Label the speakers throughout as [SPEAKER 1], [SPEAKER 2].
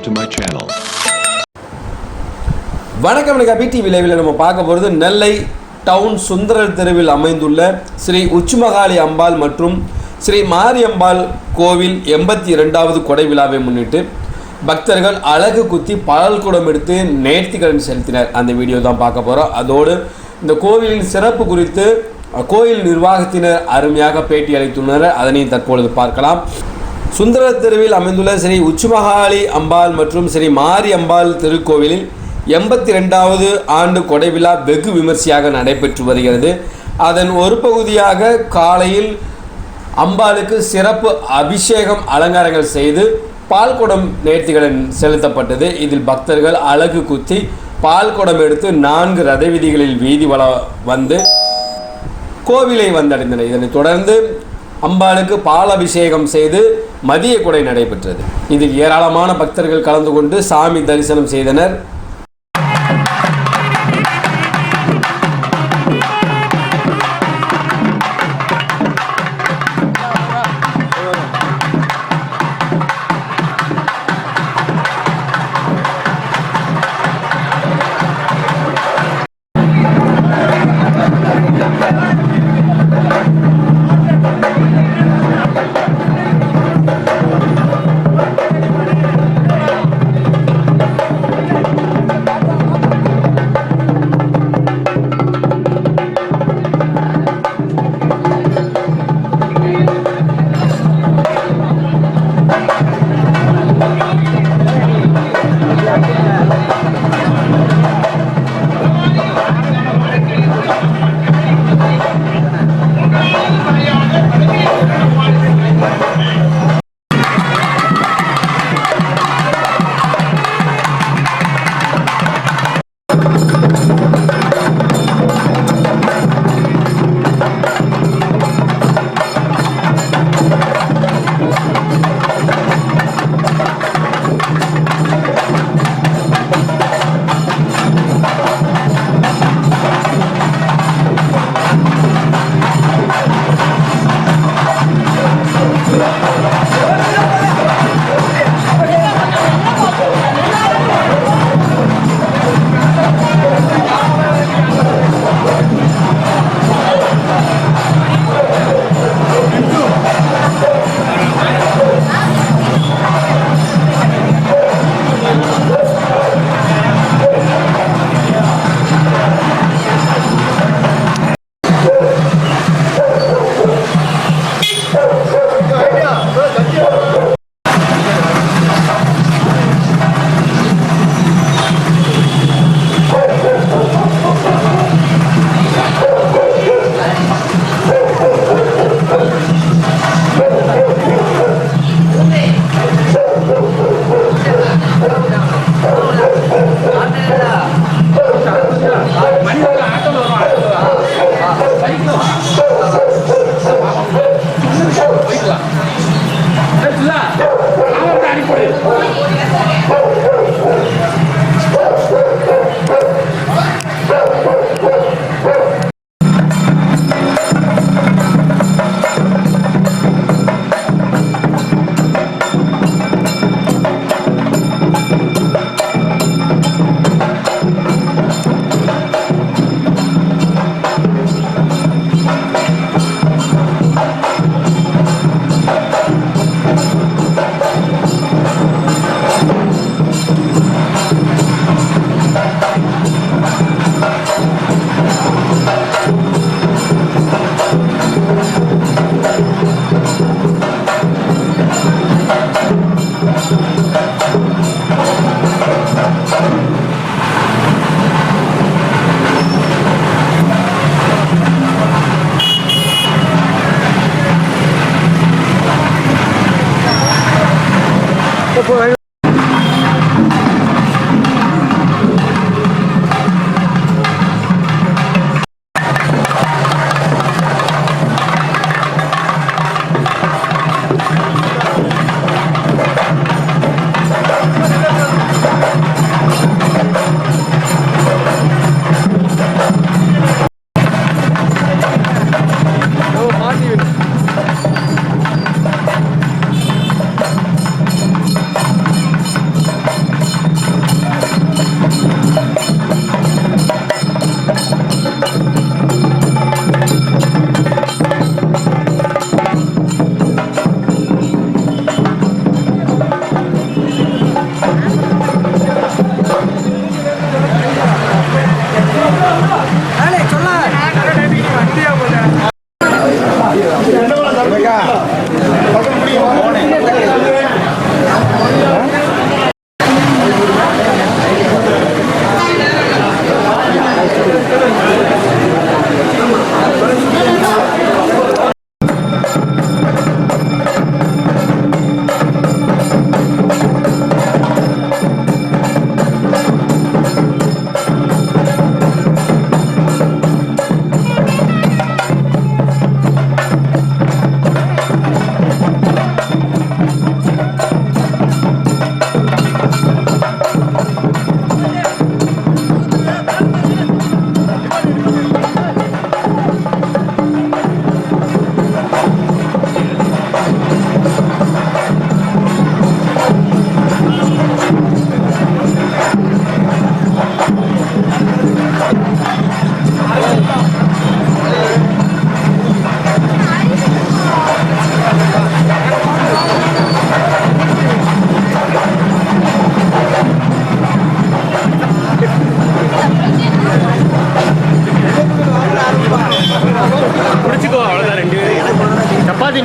[SPEAKER 1] subscribe to my channel.
[SPEAKER 2] வணக்கம் நிகா அபி TV லைவில் நம்ம பார்க்க போகிறது நெல்லை டவுன் சுந்தரர் தெருவில் அமைந்துள்ள ஸ்ரீ உச்சிமகாளி அம்பாள் மற்றும் ஸ்ரீ மாரியம்பாள் கோவில் எண்பத்தி இரண்டாவது கொடை விழாவை முன்னிட்டு பக்தர்கள் அழகு குத்தி பால் குடம் எடுத்து நேர்த்திக்கடன் செலுத்தினர். அந்த வீடியோ தான் பார்க்க போகிறோம் அதோடு இந்த கோவிலின் சிறப்பு குறித்து கோயில் நிர்வாகத்தினர் அருமையாக பேட்டி அளித்துள்ளனர். அதனையும் தற்பொழுது பார்க்கலாம். சுந்தர தெருவில் அமைந்துள்ள ஸ்ரீ உச்சிமகாளி அம்பாள் மற்றும் ஸ்ரீ மாரி அம்பாள் திருக்கோவிலில் எண்பத்தி ரெண்டாவது ஆண்டு கொடை விழா வெகு விமர்சையாக நடைபெற்று வருகிறது. அதன் ஒரு பகுதியாக காலையில் அம்பாளுக்கு சிறப்பு அபிஷேகம் அலங்காரங்கள் செய்து பால் குடம் நேர்த்திகளுடன் செலுத்தப்பட்டது. இதில் பக்தர்கள் அழகு குத்தி பால் குடம் எடுத்து நான்கு ரத வீதிகளில் வீதி வள வந்து கோவிலை வந்தடைந்தனர். இதனைத் தொடர்ந்து அம்பாளுக்கு பால் அபிஷேகம் செய்து மதிய கொடை நடைபெற்றது. இதில் ஏராளமான பக்தர்கள் கலந்து கொண்டு சாமி தரிசனம் செய்தனர்.
[SPEAKER 1] Yeah. Thank you.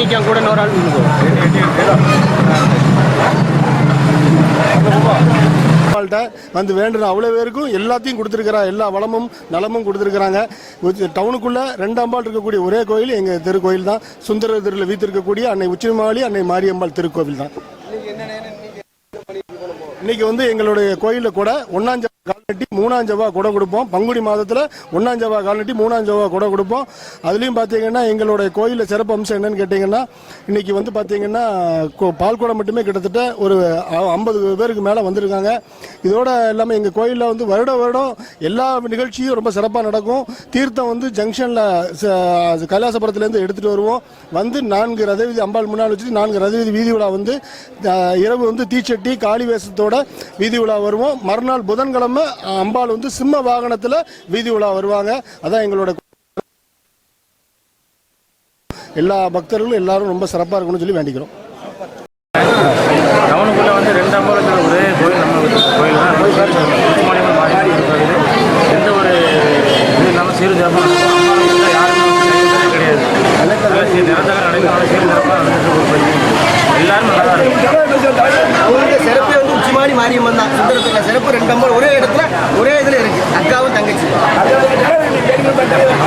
[SPEAKER 1] நிற்கான் கூட இன்னொரு ஆள்
[SPEAKER 3] அம்பாள்கிட்ட வந்து வேண்டுன அவ்வளோ பேருக்கும் எல்லாத்தையும் கொடுத்துருக்கிறா. எல்லா வளமும் நலமும் கொடுத்துருக்குறாங்க. டவுனுக்குள்ள ரெண்டு அம்பாள் இருக்கக்கூடிய ஒரே கோயில் எங்கள் திருக்கோயில் தான். சுந்தர தெருவில் வீத்திருக்கக்கூடிய அன்னை உச்சிமாளி அன்னை மாரியம்பாள் திருக்கோவில் தான். இன்னைக்கு வந்து எங்களுடைய கோயிலில் கூட ஒன்னாஞ்சவா கால்நட்டி மூணாம் செவ்வாய் குடம் கொடுப்போம். பங்குனி மாதத்தில் ஒன்னாஞ்சவா மூணாம் செவ்வாய் குடம் கொடுப்போம். அதுலேயும் பார்த்தீங்கன்னா எங்களுடைய கோயிலில் சிறப்பு அம்சம் என்னன்னு கேட்டிங்கன்னா இன்னைக்கு வந்து பார்த்தீங்கன்னா கொ- பால் குடம் மட்டுமே கிட்டத்தட்ட ஒரு ஐம்பது பேருக்கு மேலே வந்திருக்காங்க. இதோட இல்லாமல் எங்கள் கோயிலில் வந்து வருட வருடம் எல்லா நிகழ்ச்சியும் ரொம்ப சிறப்பாக நடக்கும். தீர்த்தம் வந்து ஜங்ஷனில் கைலாசபுரத்துலேருந்து எடுத்துகிட்டு வருவோம். வந்து நான்கு ரதவீதி அம்பாள் முன்னால் வச்சுட்டு நான்கு ரதவீதி வீதி விழா வந்து இரவு வந்து தீச்சட்டி காளி வேஷத்தோட வீதி உலா வருவோம். மறுநாள் புதன்கிழமை அம்பாள் வந்து சிம்ம வாகனத்தில் வீதி உலா வருவாங்க. அதான் எங்களோட எல்லா பக்தர்களும் எல்லாரும் ரொம்ப சிறப்பாக இருக்கணும்னு சொல்லி வேண்டிக்கிறோம்.
[SPEAKER 1] டவுனுக்குள்ளே வந்து ரெண்டு அம்பலத்தில் ஒரே கோயில் நம்ம கோயில் தான் எந்த ஒரு இது இல்லாமல் சீரும் சிறப்பாக